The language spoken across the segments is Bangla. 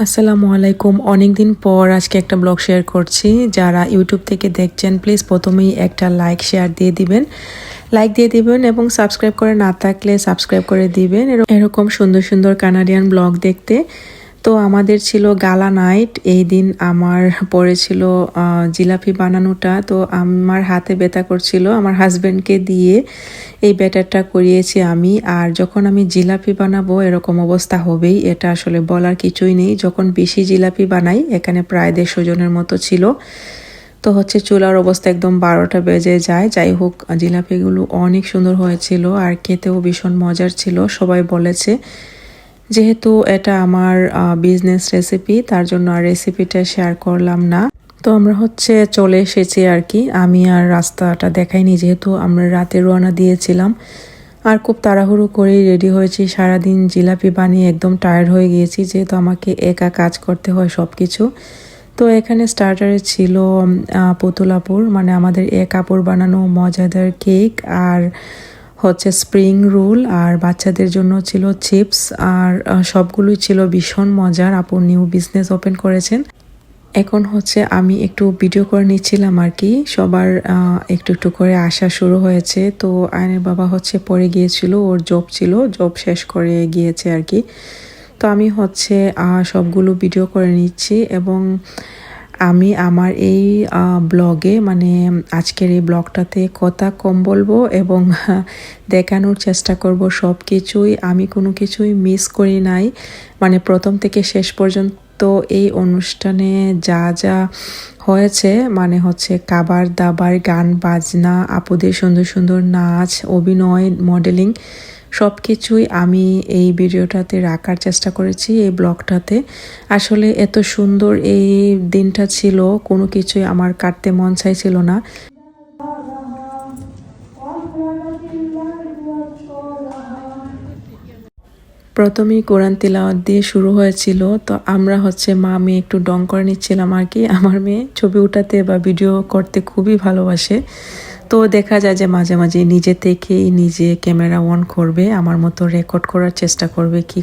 আসসালামু আলাইকুম। অনেক দিন পর আজকে একটা ব্লগ শেয়ার করছি। যারা ইউটিউব থেকে দেখছেন প্লিজ প্রথমেই একটা লাইক শেয়ার দিয়ে দিবেন। লাইক দিয়ে দিবেন এবং সাবস্ক্রাইব করে না থাকলে সাবস্ক্রাইব করে দিবেন। এর- এরকম সুন্দর সুন্দর কানাডিয়ান ব্লগ দেখতে। তো আমাদের ছিল গালা নাইট, এই দিন আমার পড়েছিল জিলাপি বানানোটা। তো আমার হাতে ব্যথা করছিল, আমার হাজব্যান্ডকে দিয়ে এই ব্যাটারটা করিয়েছি আমি। আর যখন আমি জিলাপি বানাবো, এরকম অবস্থা হবেই, এটা আসলে বলার কিছুই নেই। যখন বেশি জিলাপি বানাই, এখানে প্রায় দেড়শো জনের মতো ছিল। তো হচ্ছে চুলার অবস্থা একদম বারোটা বেজে যায়। যাই হোক, জিলাপিগুলো অনেক সুন্দর হয়েছিল, আর খেতেও ভীষণ মজার ছিল, সবাই বলেছে। যেহেতু এটা আমার বিজনেস রেসিপি তার জন্য আর রেসিপিটা শেয়ার করলাম না। তো আমরা হচ্ছে চলে এসেছি আর কি। আমি আর রাস্তাটা দেখাইনি যেহেতু আমরা রাতে রওনা দিয়েছিলাম। আর খুব তাড়াহুড়ো করেই রেডি হয়েছি। সারাদিন জিলাপি বানিয়ে একদম টায়ার্ড হয়ে গিয়েছি, যেহেতু আমাকে একা কাজ করতে হয় সব কিছু তো এখানে স্টার্টারে ছিল পুতুলাপুর মানে আমাদের এ কাপড় বানানো মজাদার কেক আর হচ্ছে স্প্রিং রোল আর বাচ্চাদের জন্য ছিল চিপস আর সবগুলোই ছিল ভীষণ মজার। আপু নিউ বিজনেস ওপেন করেছেন। এখন হচ্ছে আমি একটু ভিডিও করে নিচ্ছিলাম আর কি। সবার একটু একটু করে আসা শুরু হয়েছে। তো আয়নের বাবা হচ্ছে পরে গিয়েছিল, ওর জব ছিল জব শেষ করে গিয়েছে আর কি। তো আমি হচ্ছে সবগুলো ভিডিও করে নিচ্ছি এবং আমি আমার এই ব্লগে মানে আজকের এই ব্লগটাতে কথা কম বলব এবং দেখানোর চেষ্টা করব সব কিছুই আমি কোনো কিছুই মিস করি নাই। মানে প্রথম থেকে শেষ পর্যন্ত এই অনুষ্ঠানে যা যা হয়েছে মানে হচ্ছে খাবার দাবার, গান, বাজনা, আপুদের সুন্দর সুন্দর নাচ, অভিনয় মডেলিং সব কিছুই আমি এই ভিডিওটাতে রাখার চেষ্টা করেছি, এই ব্লগটাতে। আসলে এত সুন্দর এই দিনটা ছিল, কোনো কিছুই আমার কাটতে মন চাইছিল না। প্রথমেই কোরআন তিলাওয়াত দিয়ে শুরু হয়েছিল, তো আমরা হচ্ছে মা মেয়ে একটু ডং করে নিচ্ছিলাম আর কি। আমার মেয়ে ছবি উঠাতে বা ভিডিও করতে খুবই ভালোবাসে। তো দেখা যায় যে মাঝে মাঝে নিজে থেকেই নিজে ক্যামেরা অন করবে, আমার মতো রেকর্ড করার চেষ্টা করবে কি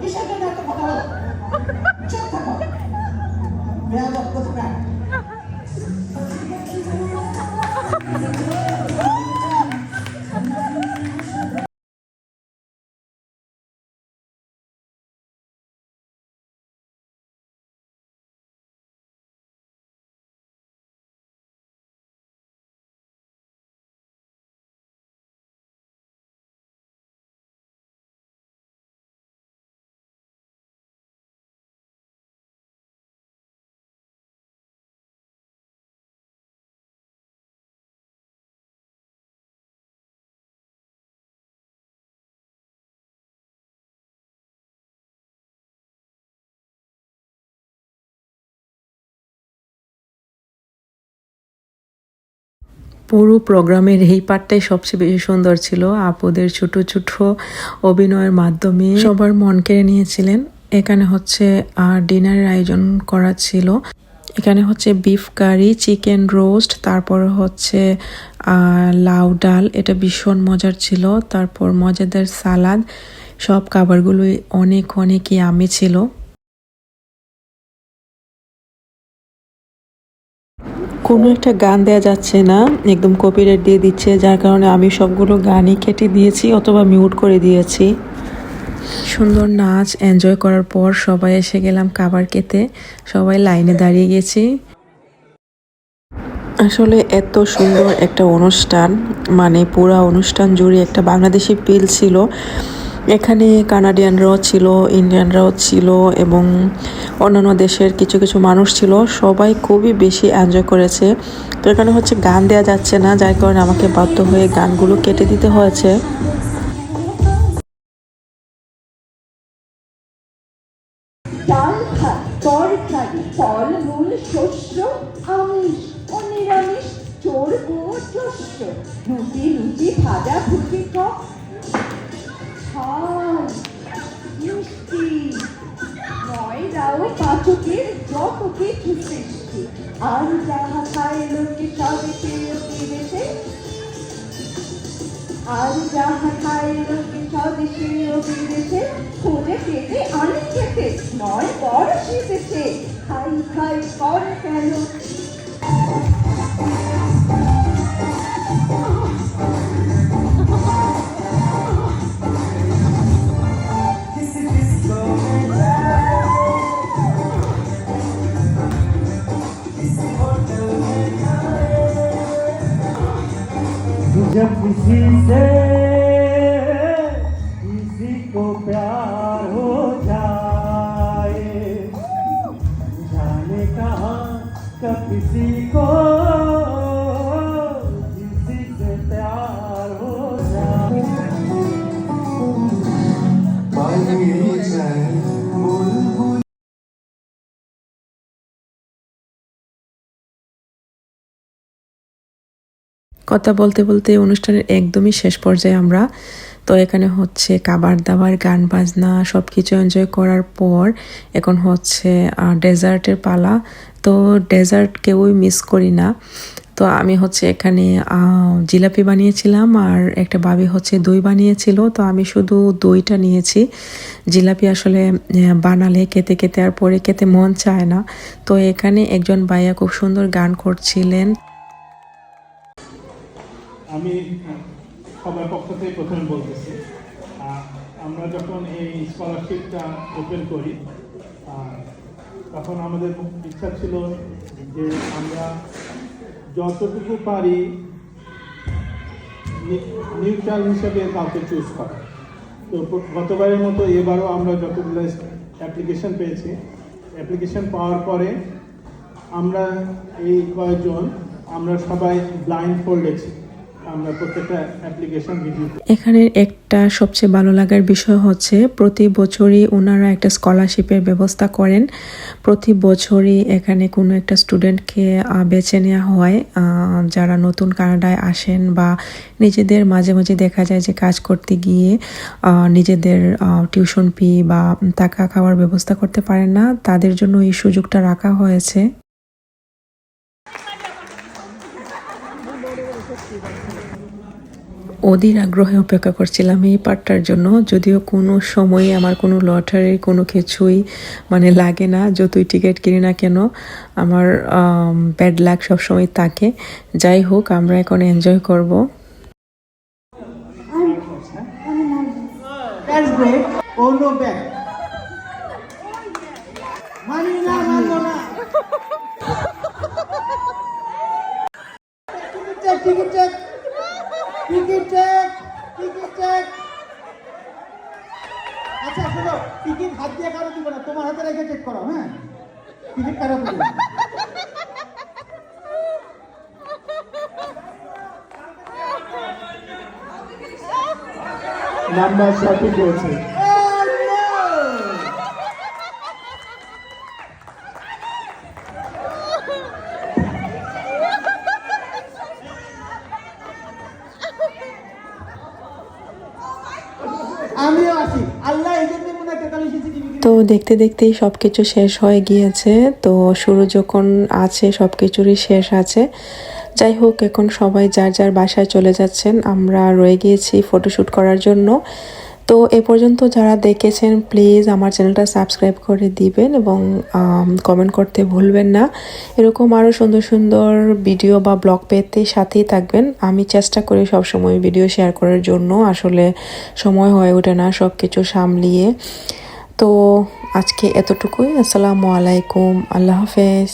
কিসের জন্য এত কথা বলো চুপ থাকো বেয়াদব কোথাকার পুরো প্রোগ্রামের এই পার্টটাই সবচেয়ে বেশি সুন্দর ছিল। আপুদের ছোট ছোট অভিনয়ের মাধ্যমে সবার মন কেড়ে নিয়েছিলেন। এখানে হচ্ছে ডিনারের আয়োজন করা ছিল। এখানে হচ্ছে বিফ কারি, চিকেন রোস্ট, তারপর হচ্ছে লাউ ডাল, এটা ভীষণ মজার ছিল। তারপর মজাদার সালাদ, সব খাবারগুলোই অনেক, অনেকই আমি ছিল। কোনো একটা গান দেয়া যাচ্ছে না, একদম কপিরাইট দিয়ে দিচ্ছে, যার কারণে আমি সবগুলো গানই কেটে দিয়েছি অথবা মিউট করে দিয়েছি। সুন্দর নাচ এনজয় করার পর সবাই এসে গেলাম খাবার খেতে সবাই লাইনে দাঁড়িয়ে গেছি। আসলে এত সুন্দর একটা অনুষ্ঠান মানে পুরা অনুষ্ঠান জুড়ে একটা বাংলাদেশি পিল ছিল। এখানে কানাডিয়ানরাও ছিল, ইন্ডিয়ানরাও ছিল এবং অন্যান্য দেশের কিছু কিছু মানুষ ছিল। সবাই খুবই বেশি এনজয় করেছে। তো এখানে হচ্ছে গান দেওয়া যাচ্ছে না, যার কারণে আমাকে বাধ্য হয়ে গানগুলো কেটে দিতে হয়েছে। ভাজা ভুটি ঝাল মিষ্টি ময়দা ও পাচকের যত কিছু সৃষ্টি আর যাহা খায় লোকে সবে পেয়ে বিদেশে আর যাহা খায় লোকে স্বদেশে ও বিদেশে খুঁজে পেতে অনেক খেতে, নয় বড় শিখেছে। খাই খাই কর কেন जब किसी से किसी को प्यार हो जाए, जाने कहा कब किसी को किसी से प्यार কথা বলতে বলতে অনুষ্ঠানের একদমই শেষ পর্যায়ে আমরা, তো এখানে হচ্ছে খাবার দাবার, গান বাজনা সব কিছু এনজয় করার পর এখন হচ্ছে ডেজার্টের পালা। তো ডেজার্ট কেউই মিস করি না। তো আমি হচ্ছে এখানে জিলাপি বানিয়েছিলাম আর একটা বাবি হচ্ছে দই বানিয়েছিল। তো আমি শুধু দইটা নিয়েছি। জিলাপি আসলে বানালে খেতে খেতে আর পরে খেতে মন চায় না। তো এখানে একজন ভাইয়া খুব সুন্দর গান করছিলেন। আমি সবার পক্ষ থেকে প্রথমে বলতেছি আমরা যখন এই স্কলারশিপটা ওপেন করি তখন আমাদের ইচ্ছা ছিল যে আমরা যতটুকু পারি নিউট্রাল হিসেবে কাউকে চুজ করা। তো গতবারের মতো এবারও আমরা যতগুলো অ্যাপ্লিকেশন পেয়েছি অ্যাপ্লিকেশন পাওয়ার পরে আমরা এই কয়েকজন, আমরা সবাই ব্লাইন্ড ফোল্ডেছি রিভিউ একটা সবচেয়ে ভালো লাগার বিষয় হচ্ছে, প্রতি বছরই ওনারা একটা স্কলারশিপের ব্যবস্থা করেন। প্রতি বছরই এখানে কোনো একটা স্টুডেন্টকে বেছে নেওয়া হয় যারা নতুন কানাডায় আসেন বা নিজেদের মাঝে মাঝে দেখা যায় যে কাজ করতে গিয়ে নিজেদের টিউশন ফি বা টাকা খাওয়ার ব্যবস্থা করতে পারেন না। তাদের জন্য এই সুযোগটা রাখা হয়েছে। অধীর আগ্রহে অপেক্ষা করছিলাম এই পার্টটার জন্য। যদিও কোনো সময়ে আমার কোনো লটারির কোনো কিছুই মানে লাগে না যতই টিকিট কিনি না কেন আমার ব্যাড লাক সবসময় থাকে। যাই হোক আমরা এখন এনজয় করব। That's great. Oh no, back number সঠিক রয়েছে তো দেখতে দেখতেই সব কিছু শেষ হয়ে গিয়েছে। তো শুরু যখন আছে সব কিছুরই শেষ আছে। যাই হোক, এখন সবাই যার যার বাসায় চলে যাচ্ছেন, আমরা রয়ে গিয়েছি ফটোশ্যুট করার জন্য। তো এ পর্যন্ত যারা দেখেছেন, প্লিজ আমার চ্যানেলটা সাবস্ক্রাইব করে দিবেন এবং কমেন্ট করতে ভুলবেন না। এরকম আরও সুন্দর সুন্দর ভিডিও বা ব্লগ পেতে সাথেই থাকবেন। আমি চেষ্টা করি সব সময় ভিডিও শেয়ার করার জন্য। আসলে সময় হয়ে ওঠে না সব কিছু সামলিয়ে। তো আজকে এতটুকুই। আসসালামু আলাইকুম। আল্লাহ হাফেজ।